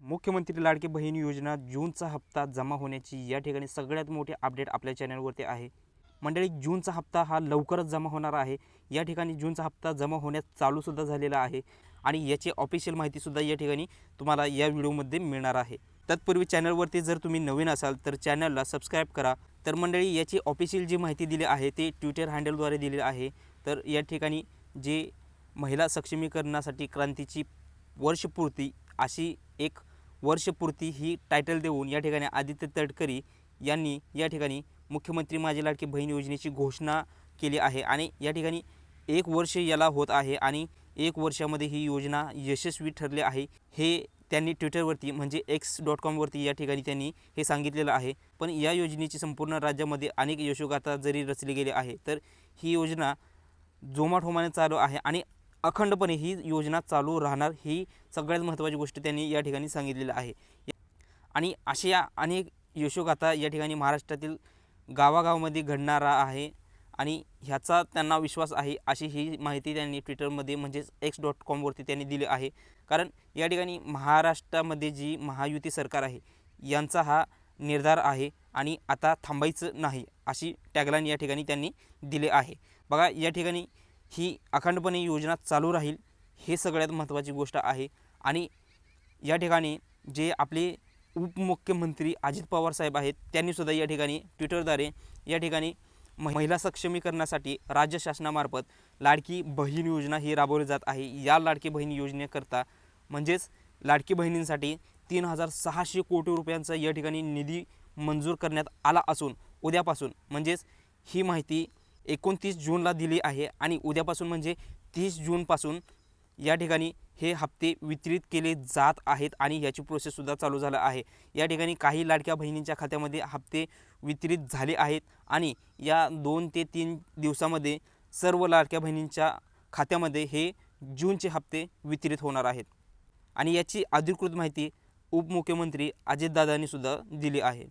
मुख्यमंत्री लाडकी बहीण योजना जूनचा हप्ता जमा होण्याची या ठिकाणी सगळ्यात मोठी अपडेट आपल्या चॅनलवरती आहे. मंडळी जूनचा हप्ता हा लवकरच जमा होणार आहे. या ठिकाणी जूनचा हप्ता जमा होण्यास चालूसुद्धा झालेला आहे आणि याची ऑफिशियल माहितीसुद्धा या ठिकाणी तुम्हाला या व्हिडिओमध्ये मिळणार आहे. तत्पूर्वी चॅनलवरती जर तुम्ही नवीन असाल तर चॅनलला सबस्क्राईब करा. तर मंडळी याची ऑफिशियल जी माहिती दिली आहे ते ट्विटर हँडलद्वारे दिली आहे. तर या ठिकाणी जे महिला सक्षमीकरणासाठी क्रांतीची वर्षपूर्ती अशी एक वर्षपूर्ती ही टायटल देऊन या ठिकाणी आदित्य तटकरी यांनी या ठिकाणी मुख्यमंत्री माझी लाडकी बहीण योजनेची घोषणा केली आहे. आणि या ठिकाणी एक वर्ष याला होत आहे आणि एक वर्षामध्ये ही योजना यशस्वी ठरली आहे. हे त्यांनी ट्विटरवरती म्हणजे एक्स डॉट कॉमवरती या ठिकाणी त्यांनी हे सांगितलेलं आहे. पण या योजनेची संपूर्ण राज्यामध्ये अनेक यशोगाथा जरी रचली गेली आहे तर ही योजना जोमाठोमाने चालू आहे आणि अखंडपणे ही योजना चालू राहणार ही सगळ्यात महत्त्वाची गोष्ट त्यांनी या ठिकाणी सांगितलेलं आहे. आणि अशा अनेक यशोगाथा या ठिकाणी महाराष्ट्रातील गावागावामध्ये घडणारा आहे आणि ह्याचा त्यांना विश्वास आहे अशी ही माहिती त्यांनी ट्विटरमध्ये म्हणजेच एक्स डॉट कॉमवरती त्यांनी दिली आहे. कारण या ठिकाणी महाराष्ट्रामध्ये जी महायुती सरकार आहे यांचा हा निर्धार आहे आणि आता थांबायचं नाही अशी टॅगलाईन या ठिकाणी त्यांनी दिले आहे. बघा या ठिकाणी ही अखंडपणे योजना चालू राहील हे सगळ्यात महत्त्वाची गोष्ट आहे. आणि या ठिकाणी जे आपले उपमुख्यमंत्री अजित पवार साहेब आहेत त्यांनीसुद्धा या ठिकाणी ट्विटरद्वारे या ठिकाणी महिला सक्षमीकरणासाठी राज्य शासनामार्फत लाडकी बहीण योजना ही राबवली जात आहे. या लाडकी बहीण योजनेकरता म्हणजेच लाडकी बहिणींसाठी तीन हजार सहाशे कोटी रुपयांचा या ठिकाणी निधी मंजूर करण्यात आला असून उद्यापासून म्हणजेच ही माहिती एकोणतीस जूनला दिली आहे आणि उद्यापासून म्हणजे तीस जूनपासून या ठिकाणी हे हप्ते वितरित केले जात आहेत आणि याची प्रोसेससुद्धा चालू झालं आहे. या ठिकाणी काही लाडक्या बहिणींच्या खात्यामध्ये हप्ते वितरित झाले आहेत आणि या दोन ते तीन दिवसामध्ये सर्व लाडक्या बहिणींच्या खात्यामध्ये हे जूनचे हप्ते वितरित होणार आहेत. आणि याची अधिकृत माहिती उपमुख्यमंत्री अजितदादांनीसुद्धा दिली आहे.